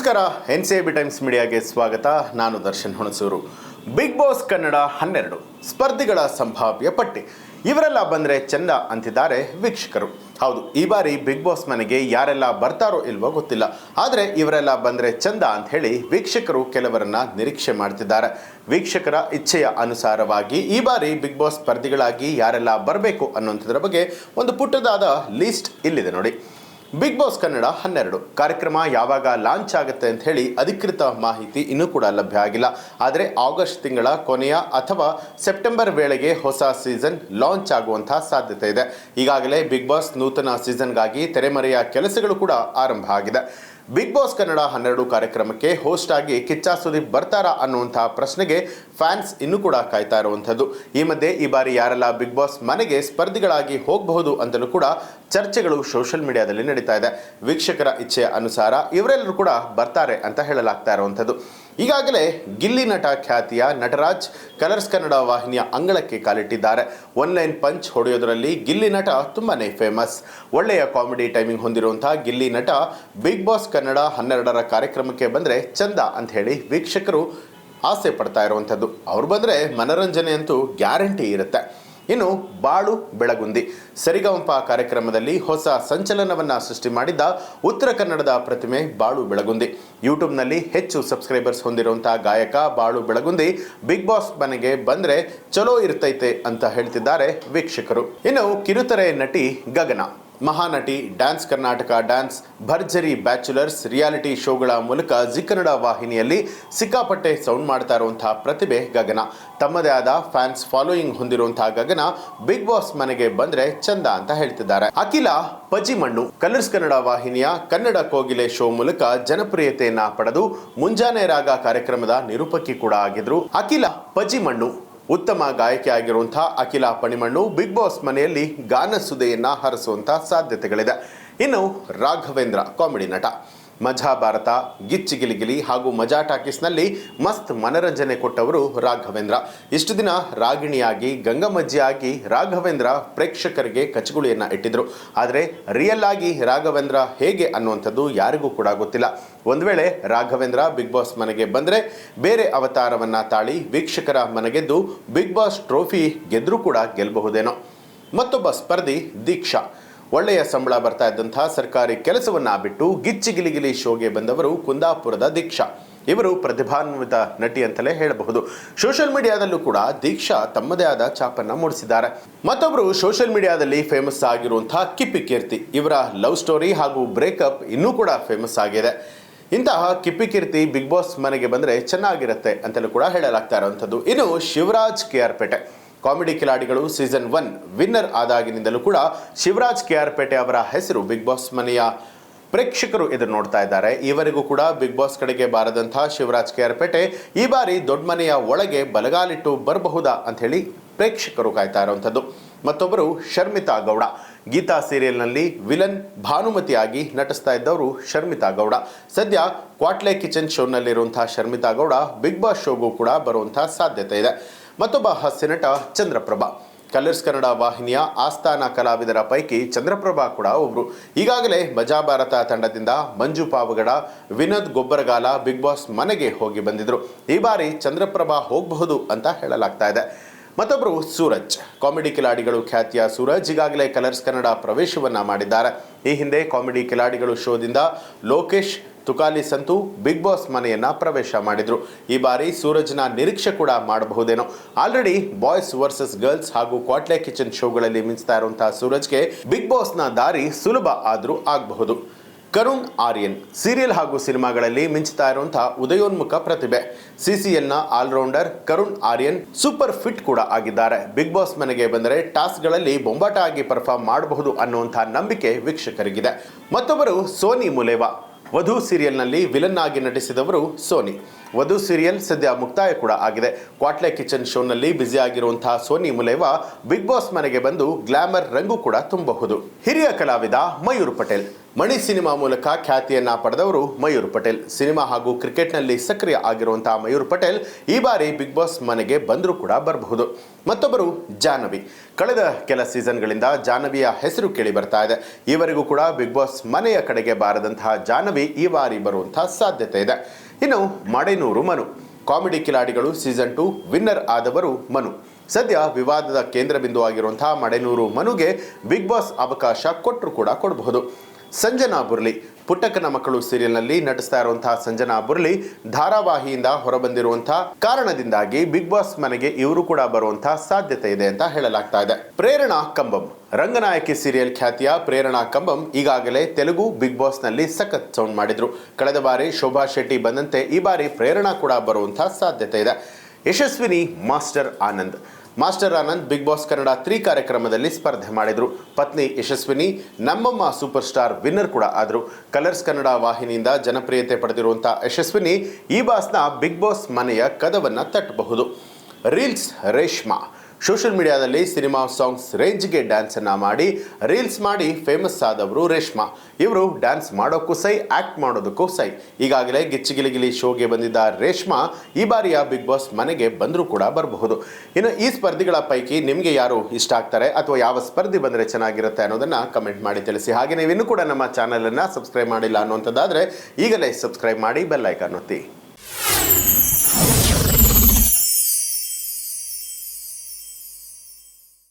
ನಮಸ್ಕಾರ. N C B Times ಮೀಡಿಯಾಗೆ ಸ್ವಾಗತ. ನಾನು ದರ್ಶನ್ ಹುಣಸೂರು. ಬಿಗ್ ಬಾಸ್ ಕನ್ನಡ ಹನ್ನೆರಡು, ಸ್ಪರ್ಧಿಗಳ ಸಂಭಾವ್ಯ ಪಟ್ಟಿ. ಇವರೆಲ್ಲ ಬಂದರೆ ಚಂದ ಅಂತಿದ್ದಾರೆ ವೀಕ್ಷಕರು. ಹೌದು, ಈ ಬಾರಿ ಬಿಗ್ ಬಾಸ್ ಮನೆಗೆ ಯಾರೆಲ್ಲ ಬರ್ತಾರೋ ಇಲ್ವೋ ಗೊತ್ತಿಲ್ಲ. ಆದರೆ ಇವರೆಲ್ಲ ಬಂದರೆ ಚಂದ ಅಂತ ಹೇಳಿ ವೀಕ್ಷಕರು ಕೆಲವರನ್ನ ನಿರೀಕ್ಷೆ ಮಾಡ್ತಿದ್ದಾರೆ. ವೀಕ್ಷಕರ ಇಚ್ಛೆಯ ಅನುಸಾರವಾಗಿ ಈ ಬಾರಿ ಬಿಗ್ ಬಾಸ್ ಸ್ಪರ್ಧಿಗಳಾಗಿ ಯಾರೆಲ್ಲ ಬರಬೇಕು ಅನ್ನೋಂಥದ್ರ ಬಗ್ಗೆ ಒಂದು ಪುಟ್ಟದಾದ ಲೀಸ್ಟ್ ಇಲ್ಲಿದೆ ನೋಡಿ. ಬಿಗ್ ಬಾಸ್ ಕನ್ನಡ ಹನ್ನೆರಡು. ಕಾರ್ಯಕ್ರಮ ಯಾವಾಗ ಲಾಂಚ್ ಆಗುತ್ತೆ ಅಂತ ಹೇಳಿ ಅಧಿಕೃತ ಮಾಹಿತಿ ಇನ್ನೂ ಕೂಡ ಲಭ್ಯ ಆಗಿಲ್ಲ. ಆದರೆ ಆಗಸ್ಟ್ ತಿಂಗಳ ಕೊನೆಯ ಅಥವಾ ಸೆಪ್ಟೆಂಬರ್ ವೇಳೆಗೆ ಹೊಸ ಸೀಸನ್ ಲಾಂಚ್ ಆಗುವಂತಹ ಸಾಧ್ಯತೆ ಇದೆ. ಈಗಾಗಲೇ ಬಿಗ್ ಬಾಸ್ ನೂತನ ಸೀಸನ್ಗಾಗಿ ತೆರೆಮರೆಯ ಕೆಲಸಗಳು ಕೂಡ ಆರಂಭ ಆಗಿದೆ. ಬಿಗ್ ಬಾಸ್ ಕನ್ನಡ ಹನ್ನೆರಡು ಕಾರ್ಯಕ್ರಮಕ್ಕೆ ಹೋಸ್ಟ್ ಆಗಿ ಕಿಚ್ಚ ಸುದೀಪ್ ಬರ್ತಾರಾ ಅನ್ನುವಂತಹ ಪ್ರಶ್ನೆಗೆ ಫ್ಯಾನ್ಸ್ ಇನ್ನೂ ಕೂಡ ಕಾಯ್ತಾ ಇರುವಂಥದ್ದು. ಈ ಮಧ್ಯೆ ಈ ಬಾರಿ ಯಾರೆಲ್ಲ ಬಿಗ್ ಬಾಸ್ ಮನೆಗೆ ಸ್ಪರ್ಧಿಗಳಾಗಿ ಹೋಗಬಹುದು ಅಂತಲೂ ಕೂಡ ಚರ್ಚೆಗಳು ಸೋಷಿಯಲ್ ಮೀಡಿಯಾದಲ್ಲಿ ನಡೀತಾ ಇದೆ. ವೀಕ್ಷಕರ ಇಚ್ಛೆಯ ಅನುಸಾರ ಇವರೆಲ್ಲರೂ ಕೂಡ ಬರ್ತಾರೆ ಅಂತ ಹೇಳಲಾಗ್ತಾ ಇರುವಂಥದ್ದು. ಈಗಾಗಲೇ ಗಿಲ್ಲಿ ನಟ ಖ್ಯಾತಿಯ ನಟರಾಜ್ ಕಲರ್ಸ್ ಕನ್ನಡ ವಾಹಿನಿಯ ಅಂಗಳಕ್ಕೆ ಕಾಲಿಟ್ಟಿದ್ದಾರೆ. ಒನ್ಲೈನ್ ಪಂಚ್ ಹೊಡೆಯೋದರಲ್ಲಿ ಗಿಲ್ಲಿ ನಟ ತುಂಬಾ ಫೇಮಸ್ ಒಳ್ಳೆಯ ಕಾಮಿಡಿ ಟೈಮಿಂಗ್ ಹೊಂದಿರುವಂತಹ ಗಿಲ್ಲಿ ನಟ ಬಿಗ್ ಬಾಸ್ ಕನ್ನಡ ಹನ್ನೆರಡರ ಕಾರ್ಯಕ್ರಮಕ್ಕೆ ಬಂದರೆ ಚಂದ ಅಂತ ಹೇಳಿ ವೀಕ್ಷಕರು ಆಸೆ ಪಡ್ತಾ ಇರುವಂಥದ್ದು. ಅವ್ರು ಬಂದರೆ ಮನರಂಜನೆ ಅಂತೂ ಗ್ಯಾರಂಟಿ ಇರುತ್ತೆ. ಇನ್ನು ಬಾಳು ಬೆಳಗುಂದಿ. ಸರಿಗಂಪ ಕಾರ್ಯಕ್ರಮದಲ್ಲಿ ಹೊಸ ಸಂಚಲನವನ್ನ ಸೃಷ್ಟಿ ಮಾಡಿದ್ದ ಉತ್ತರ ಕನ್ನಡದ ಪ್ರತಿಮೆ ಬಾಳು ಬೆಳಗುಂದಿ. ಯೂಟ್ಯೂಬ್ನಲ್ಲಿ ಹೆಚ್ಚು ಸಬ್ಸ್ಕ್ರೈಬರ್ಸ್ ಹೊಂದಿರುವಂತಹ ಗಾಯಕ ಬಾಳು ಬೆಳಗುಂದಿ ಬಿಗ್ ಬಾಸ್ ಮನೆಗೆ ಬಂದ್ರೆ ಚಲೋ ಇರ್ತೈತೆ ಅಂತ ಹೇಳ್ತಿದ್ದಾರೆ ವೀಕ್ಷಕರು. ಇನ್ನು ಕಿರುತೆರೆ ನಟಿ Gagana. Mahanati, dance Karnataka, dance Bharjari bachelors reality ಶೋಗಳ ಮೂಲಕ ಜಿ ಕನ್ನಡ ವಾಹಿನಿಯಲ್ಲಿ ಸಿಕ್ಕಾಪಟ್ಟೆ ಸೌಂಡ್ ಮಾಡ್ತಾ ಇರುವಂತಹ ಪ್ರತಿಭೆ ಗಗನ. ತಮ್ಮದೇ ಆದ ಫ್ಯಾನ್ಸ್ ಫಾಲೋಯಿಂಗ್ ಹೊಂದಿರುವಂತಹ ಗಗನ ಬಿಗ್ ಬಾಸ್ ಮನೆಗೆ ಬಂದ್ರೆ ಚಂದ ಅಂತ ಹೇಳ್ತಿದ್ದಾರೆ. ಅಖಿಲ ಪಜಿಮಣ್ಣು ಕಲರ್ಸ್ ಕನ್ನಡ ವಾಹಿನಿಯ ಕನ್ನಡ ಕೋಗಿಲೆ ಶೋ ಮೂಲಕ ಜನಪ್ರಿಯತೆಯನ್ನ ಪಡೆದು ಮುಂಜಾನೆ ರಾಗ ಕಾರ್ಯಕ್ರಮದ ನಿರೂಪಕಿ ಕೂಡ ಆಗಿದ್ರು. ಅಖಿಲ ಪಜಿಮಣ್ಣು ಉತ್ತಮ ಗಾಯಕಿ ಆಗಿರುವಂತಹ ಅಖಿಲ ಪಣಿಮಣ್ಣು ಬಿಗ್ ಬಾಸ್ ಮನೆಯಲ್ಲಿ ಗಾನ ಸುದೆಯನ್ನ ಹರಿಸುವಂತಹ ಸಾಧ್ಯತೆಗಳಿದೆ. ಇನ್ನು ರಾಘವೇಂದ್ರ ಕಾಮಿಡಿ ನಟ. ಮಜಾ ಭಾರತ ಗಿಚ್ಚಿ ಗಿಲಿಗಿಲಿ ಹಾಗೂ ಮಜಾ ಟಾಕೀಸ್ನಲ್ಲಿ ಮಸ್ತ್ ಮನರಂಜನೆ ಕೊಟ್ಟವರು ರಾಘವೇಂದ್ರ. ಇಷ್ಟು ದಿನ ರಾಗಿಣಿಯಾಗಿ, ಗಂಗಮಜ್ಜಿಯಾಗಿ ರಾಘವೇಂದ್ರ ಪ್ರೇಕ್ಷಕರಿಗೆ ಕಚಗುಳಿಯನ್ನು ಇಟ್ಟಿದ್ರು. ಆದರೆ ರಿಯಲ್ ಆಗಿ ರಾಘವೇಂದ್ರ ಹೇಗೆ ಅನ್ನುವಂಥದ್ದು ಯಾರಿಗೂ ಕೂಡ ಗೊತ್ತಿಲ್ಲ. ಒಂದು ವೇಳೆ ರಾಘವೇಂದ್ರ ಬಿಗ್ ಬಾಸ್ ಮನೆಗೆ ಬಂದರೆ ಬೇರೆ ಅವತಾರವನ್ನು ತಾಳಿ ವೀಕ್ಷಕರ ಮನೆಗೆದ್ದು ಬಿಗ್ ಬಾಸ್ ಟ್ರೋಫಿ ಗೆದ್ದರೂ ಕೂಡ ಗೆಲ್ಲಬಹುದೇನೋ ಮತ್ತೊಬ್ಬ ಸ್ಪರ್ಧಿ ದೀಕ್ಷಾ. ಒಳ್ಳೆಯ ಸಂಬಳ ಬರ್ತಾ ಇದ್ದಂತಹ ಸರ್ಕಾರಿ ಕೆಲಸವನ್ನ ಬಿಟ್ಟು ಗಿಚ್ಚಿ ಗಿಲಿಗಿಲಿ ಶೋಗೆ ಬಂದವರು ಕುಂದಾಪುರದ ದೀಕ್ಷಾ. ಇವರು ಪ್ರತಿಭಾನ್ವಿತ ನಟಿ ಅಂತಲೇ ಹೇಳಬಹುದು. ಸೋಷಿಯಲ್ ಮೀಡಿಯಾದಲ್ಲೂ ಕೂಡ ದೀಕ್ಷಾ ತಮ್ಮದೇ ಆದ ಛಾಪನ್ನ ಮೂಡಿಸಿದ್ದಾರೆ. ಮತ್ತೊಬ್ಬರು ಸೋಷಿಯಲ್ ಮೀಡಿಯಾದಲ್ಲಿ ಫೇಮಸ್ ಆಗಿರುವಂತಹ ಕಿಪ್ಪಿ ಕೀರ್ತಿ. ಇವರ ಲವ್ ಸ್ಟೋರಿ ಹಾಗೂ ಬ್ರೇಕಪ್ ಇನ್ನೂ ಕೂಡ ಫೇಮಸ್ ಆಗಿದೆ. ಇಂತಹ ಕಿಪ್ಪಿ ಕೀರ್ತಿ ಬಿಗ್ ಬಾಸ್ ಮನೆಗೆ ಬಂದರೆ ಚೆನ್ನಾಗಿರುತ್ತೆ ಅಂತಲೂ ಕೂಡ ಹೇಳಲಾಗ್ತಾ ಇರುವಂಥದ್ದು. ಇನ್ನು Shivaraj K R Pete. Comedy Kiladigalu season one winner ಆದಾಗಿನಿಂದಲೂ ಕೂಡ ಶಿವರಾಜ್ ಕೆ ಆರ್ ಪೇಟೆ ಅವರ ಹೆಸರು ಬಿಗ್ ಬಾಸ್ ಮನೆಯ ಪ್ರೇಕ್ಷಕರು ಎದುರು ನೋಡ್ತಾ ಇದ್ದಾರೆ. ಈವರೆಗೂ ಕೂಡ ಬಿಗ್ ಬಾಸ್ ಕಡೆಗೆ ಬಾರದಂತಹ ಶಿವರಾಜ್ ಕೆ ಆರ್ ಪೇಟೆ ಈ ಬಾರಿ ದೊಡ್ಡ ಮನೆಯ ಒಳಗೆ ಬಲಗಾಲಿಟ್ಟು ಬರಬಹುದಾ ಅಂತ ಹೇಳಿ ಪ್ರೇಕ್ಷಕರು ಕಾಯ್ತಾ ಇರುವಂಥದ್ದು. ಮತ್ತೊಬ್ಬರು ಶರ್ಮಿತಾ ಗೌಡ. ಗೀತಾ ಸೀರಿಯಲ್ನಲ್ಲಿ ವಿಲನ್ ಭಾನುಮತಿಯಾಗಿ ನಟಿಸ್ತಾ ಇದ್ದವರು ಶರ್ಮಿತಾ ಗೌಡ. ಸದ್ಯ ಕ್ವಾಟ್ಲೆ ಕಿಚನ್ ಶೋನಲ್ಲಿರುವಂತಹ ಶರ್ಮಿತಾ ಗೌಡ ಬಿಗ್ ಬಾಸ್ ಶೋಗೂ ಕೂಡ ಬರುವಂತಹ ಸಾಧ್ಯತೆ ಇದೆ. ಮತ್ತೊಬ್ಬ ಹಾಸ್ಯನಟ ಚಂದ್ರಪ್ರಭಾ. ಕಲರ್ಸ್ ಕನ್ನಡ ವಾಹಿನಿಯ ಆಸ್ಥಾನ ಕಲಾವಿದರ ಪೈಕಿ ಚಂದ್ರಪ್ರಭಾ ಕೂಡ ಒಬ್ರು. ಈಗಾಗಲೇ ಮಜಾ ಭಾರತ ತಂಡದಿಂದ ಮಂಜು ಪಾವಗಡ, ವಿನೋದ್ ಗೊಬ್ಬರಗಾಲ, ಬಿಗ್ ಬಾಸ್ ಮನೆಗೆ ಹೋಗಿ ಬಂದಿದ್ರು. ಈ ಬಾರಿ ಚಂದ್ರಪ್ರಭಾ ಹೋಗಬಹುದು ಅಂತ ಹೇಳಲಾಗ್ತಾ ಇದೆ. ಮತ್ತೊಬ್ಬರು ಸೂರಜ್. ಕಾಮಿಡಿ ಕಿಲಾಡಿಗಳು ಖ್ಯಾತಿಯ ಸೂರಜ್ ಈಗಾಗಲೇ ಕಲರ್ಸ್ ಕನ್ನಡ ಪ್ರವೇಶವನ್ನ ಮಾಡಿದ್ದಾರೆ. ಈ ಹಿಂದೆ ಕಾಮಿಡಿ ಕಿಲಾಡಿಗಳು ಶೋದಿಂದ ಲೋಕೇಶ್ ತುಕಾಲಿ ಸಂತು ಬಿಗ್ ಬಾಸ್ ಮನೆಯನ್ನ ಪ್ರವೇಶ ಮಾಡಿದ್ರು. ಈ ಬಾರಿ ಸೂರಜ್ನ ನಿರೀಕ್ಷೆ ಕೂಡ ಮಾಡಬಹುದೇನೋ. ಆಲ್ರೆಡಿ ಬಾಯ್ಸ್ ವರ್ಸಸ್ ಗರ್ಲ್ಸ್ ಹಾಗೂ ಕ್ವಾಟ್ಲೆ ಕಿಚನ್ ಶೋಗಳಲ್ಲಿ ಮಿಂಚ್ತಾ ಇರುವಂತಹ ಸೂರಜ್ಗೆ ಬಿಗ್ ಬಾಸ್ನ ದಾರಿ ಸುಲಭ ಆದರೂ ಆಗಬಹುದು. ಕರುಣ್ ಆರ್ಯನ್ ಸೀರಿಯಲ್ ಹಾಗೂ ಸಿನಿಮಾಗಳಲ್ಲಿ ಮಿಂಚುತ್ತಾ ಇರುವಂತಹ ಉದಯೋನ್ಮುಖ ಪ್ರತಿಭೆ. ಸಿಸಿಎಲ್ನ all-rounder Karun Aryan super fit ಕೂಡ ಆಗಿದ್ದಾರೆ. ಬಿಗ್ ಬಾಸ್ ಮನೆಗೆ ಬಂದರೆ ಟಾಸ್ಕ್ಗಳಲ್ಲಿ ಬೊಂಬಾಟ ಆಗಿ ಪರ್ಫಾರ್ಮ್ ಮಾಡಬಹುದು ಅನ್ನುವಂತಹ ನಂಬಿಕೆ ವೀಕ್ಷಕರಿಗಿದೆ. ಮತ್ತೊಬ್ಬರು ಸೋನಿ ಮುಲೇವಾ. ವಧು ಸೀರಿಯಲ್ನಲ್ಲಿ ವಿಲನ್ ಆಗಿ ನಟಿಸಿದವರು ಸೋನಿ. ವಧು ಸೀರಿಯಲ್ ಸದ್ಯ ಮುಕ್ತಾಯ ಕೂಡ ಆಗಿದೆ. ಕ್ವಾಟ್ಲೆ ಕಿಚನ್ ಶೋನಲ್ಲಿ ಬ್ಯುಸಿ ಆಗಿರುವಂತಹ ಸೋನಿ ಮುಲೇವಾ ಬಿಗ್ ಬಾಸ್ ಮನೆಗೆ ಬಂದು ಗ್ಲಾಮರ್ ರಂಗು ಕೂಡ ತುಂಬಬಹುದು. ಹಿರಿಯ ಕಲಾವಿದ ಮಯೂರ್ ಪಟೇಲ್. ಮಣಿ ಸಿನಿಮಾ ಮೂಲಕ ಖ್ಯಾತಿಯನ್ನ ಪಡೆದವರು ಮಯೂರ್ ಪಟೇಲ್. ಸಿನಿಮಾ ಹಾಗೂ ಕ್ರಿಕೆಟ್ನಲ್ಲಿ ಸಕ್ರಿಯ ಆಗಿರುವಂತಹ ಮಯೂರ್ ಪಟೇಲ್ ಈ ಬಾರಿ ಬಿಗ್ ಬಾಸ್ ಮನೆಗೆ ಬಂದರೂ ಕೂಡ ಬರಬಹುದು. ಮತ್ತೊಬ್ಬರು ಜಾಹ್ನವಿ. ಕಳೆದ ಕೆಲ ಸೀಸನ್ಗಳಿಂದ ಜಾಹ್ನವಿಯ ಹೆಸರು ಕೇಳಿ ಬರ್ತಾ ಇದೆ. ಈವರೆಗೂ ಕೂಡ ಬಿಗ್ ಬಾಸ್ ಮನೆಯ ಕಡೆಗೆ ಬಾರದಂತಹ ಜಾಹ್ನವಿ ಈ ಬಾರಿ ಬರುವಂತಹ ಸಾಧ್ಯತೆ ಇದೆ. ಇನ್ನು Madenur Manu. Comedy Kiladigalu season two winner ಆದವರು ಮನು. ಸದ್ಯ ವಿವಾದದ ಕೇಂದ್ರ ಬಿಂದು ಆಗಿರುವಂತಹ ಮಡೆನೂರು ಮನುಗೆ ಬಿಗ್ ಬಾಸ್ ಅವಕಾಶ ಕೊಟ್ಟರು ಕೂಡ ಕೊಡಬಹುದು. ಸಂಜನಾ ಬುರ್ಲಿ, ಪುಟ್ಟಕ್ಕನ ಮಕ್ಕಳು ಸೀರಿಯಲ್ನಲ್ಲಿ ನಟಿಸ್ತಾ ಇರುವಂತಹ ಸಂಜನಾ ಬುರ್ಲಿ ಧಾರಾವಾಹಿಯಿಂದ ಹೊರಬಂದಿರುವಂತಹ ಕಾರಣದಿಂದಾಗಿ ಬಿಗ್ ಬಾಸ್ ಮನೆಗೆ ಇವರು ಕೂಡ ಬರುವಂತಹ ಸಾಧ್ಯತೆ ಇದೆ ಅಂತ ಹೇಳಲಾಗ್ತಾ ಇದೆ. ಪ್ರೇರಣಾ ಕಂಬಂ, ರಂಗನಾಯಕಿ ಸೀರಿಯಲ್ ಖ್ಯಾತಿಯ ಪ್ರೇರಣಾ ಕಂಬಂ ಈಗಾಗಲೇ ತೆಲುಗು ಬಿಗ್ ಬಾಸ್ನಲ್ಲಿ ಸಖತ್ ಸೌಂಡ್ ಮಾಡಿದ್ರು. ಕಳೆದ ಬಾರಿ ಶೋಭಾ ಶೆಟ್ಟಿ ಬಂದಂತೆ ಈ ಬಾರಿ ಪ್ರೇರಣಾ ಕೂಡ ಬರುವಂತಹ ಸಾಧ್ಯತೆ ಇದೆ. Yashaswini master Anand. Master Anand Bigg Boss Kannada three ಕಾರ್ಯಕ್ರಮದಲ್ಲಿ ಸ್ಪರ್ಧೆ ಮಾಡಿದರು. ಪತ್ನಿ ಯಶಸ್ವಿನಿ, ನಮ್ಮಮ್ಮ ಸೂಪರ್ ಸ್ಟಾರ್ ವಿನ್ನರ್ ಕೂಡ ಆದರು. ಕಲರ್ಸ್ ಕನ್ನಡ ವಾಹಿನಿಯಿಂದ ಜನಪ್ರಿಯತೆ ಪಡೆದಿರುವಂಥ ಯಶಸ್ವಿನಿ ಈ ಬಾಸ್ನ ಬಿಗ್ ಬಾಸ್ ಮನೆಯ ಕದವನ್ನು ತಟ್ಟಬಹುದು. ರೀಲ್ಸ್ ರೇಷ್ಮಾ ಸೋಷಿಯಲ್ ಮೀಡಿಯಾದಲ್ಲಿ ಸಿನಿಮಾ ಸಾಂಗ್ಸ್ ರೇಂಜ್ಗೆ ಡ್ಯಾನ್ಸನ್ನು ಮಾಡಿ, ರೀಲ್ಸ್ ಮಾಡಿ ಫೇಮಸ್ ಆದವರು ರೇಷ್ಮಾ. ಇವರು ಡ್ಯಾನ್ಸ್ ಮಾಡೋಕ್ಕೂ ಸೈ ಆ್ಯಕ್ಟ್ ಮಾಡೋದಕ್ಕೂ ಸೈ. ಈಗಾಗಲೇ ಗಿಚ್ಚಿಗಿಲಿಗಿಲಿ ಶೋಗೆ ಬಂದಿದ್ದ ರೇಷ್ಮಾ ಈ ಬಾರಿಯ ಬಿಗ್ ಬಾಸ್ ಮನೆಗೆ ಬಂದರೂ ಕೂಡ ಬರಬಹುದು. ಇನ್ನು ಈ ಸ್ಪರ್ಧಿಗಳ ಪೈಕಿ ನಿಮಗೆ ಯಾರು ಇಷ್ಟ ಆಗ್ತಾರೆ ಅಥವಾ ಯಾವ ಸ್ಪರ್ಧಿ ಬಂದರೆ ಚೆನ್ನಾಗಿರುತ್ತೆ ಅನ್ನೋದನ್ನು ಕಮೆಂಟ್ ಮಾಡಿ ತಿಳಿಸಿ. ಹಾಗೆ ನೀವು ಇನ್ನೂ ಕೂಡ ನಮ್ಮ ಚಾನಲನ್ನು ಸಬ್ಸ್ಕ್ರೈಬ್ ಮಾಡಿಲ್ಲ ಅನ್ನುವಂಥದ್ದಾದರೆ ಈಗಲೇ ಸಬ್ಸ್ಕ್ರೈಬ್ ಮಾಡಿ ಬೆಲ್ಲೈಕನ್ ಒತ್ತಿ.